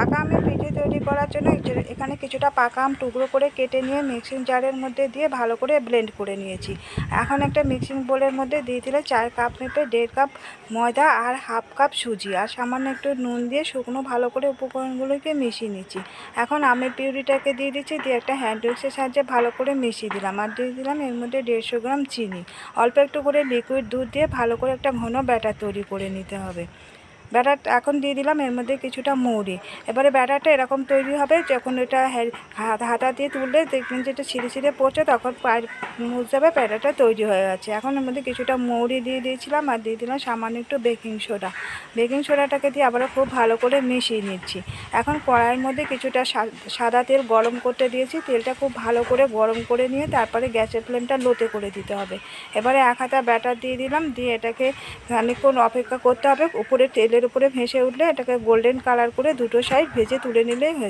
পাকা আমের পিঠে তৈরি করার জন্য এখানে কিছুটা পাকা আম টুকরো করে কেটে নিয়ে মিক্সিং জারের মধ্যে দিয়ে ভালো করে ব্লেন্ড করে নিয়েছি। এখন একটা মিক্সিং বোলের মধ্যে দিয়ে দিলে চার কাপ মেপে দেড় কাপ ময়দা আর হাফ কাপ সুজি আর সামান্য একটু নুন দিয়ে শুকনো ভালো করে উপকরণগুলোকে মিশিয়ে নিচ্ছি। এখন আমের পিউরিটাকে দিয়ে দিচ্ছি, দিয়ে একটা হ্যান্ড উইক্সের সাহায্যে ভালো করে মিশিয়ে দিলাম আর দিয়ে দিলাম এর মধ্যে দেড়শো গ্রাম চিনি। অল্প একটু করে লিকুইড দুধ দিয়ে ভালো করে একটা ঘন ব্যাটার তৈরি করে নিতে হবে। ব্যাটার এখন দিয়ে দিলাম, এর মধ্যে কিছুটা মৌরি। এবারে ব্যাটারটা এরকম তৈরি হবে, যখন এটা হ্যাঁ- হাত- দিয়ে তুললে দেখবেন যেটা ছিঁড়ে ছিঁড়ে পড়ছে, তখন পায়ের হবে ব্যাটারটা তৈরি হয়ে গেছে এখন এর মধ্যে কিছুটা মৌরি দিয়ে দিয়েছিলাম আর দিয়ে দিলাম সামান্য একটু বেকিং সোডা। বেকিং সোডাটাকে দিয়ে আবারও খুব ভালো করে মিশিয়ে নিচ্ছি। এখন কড়াইয়ের মধ্যে কিছুটা সাদা তেল গরম করতে দিয়েছি, তেলটা খুব ভালো করে গরম করে নিয়ে তারপরে গ্যাসের ফ্লেমটা লোতে করে দিতে হবে। এবারে এক হাতা ব্যাটার দিয়ে দিলাম, দিয়ে এটাকে খানিকক্ষণ অপেক্ষা করতে হবে, উপরে উপরে ভেসে উঠলে এটাকে গোল্ডেন কালার করে দুটো সাইড ভেজে তুলে নিলেই হয়ে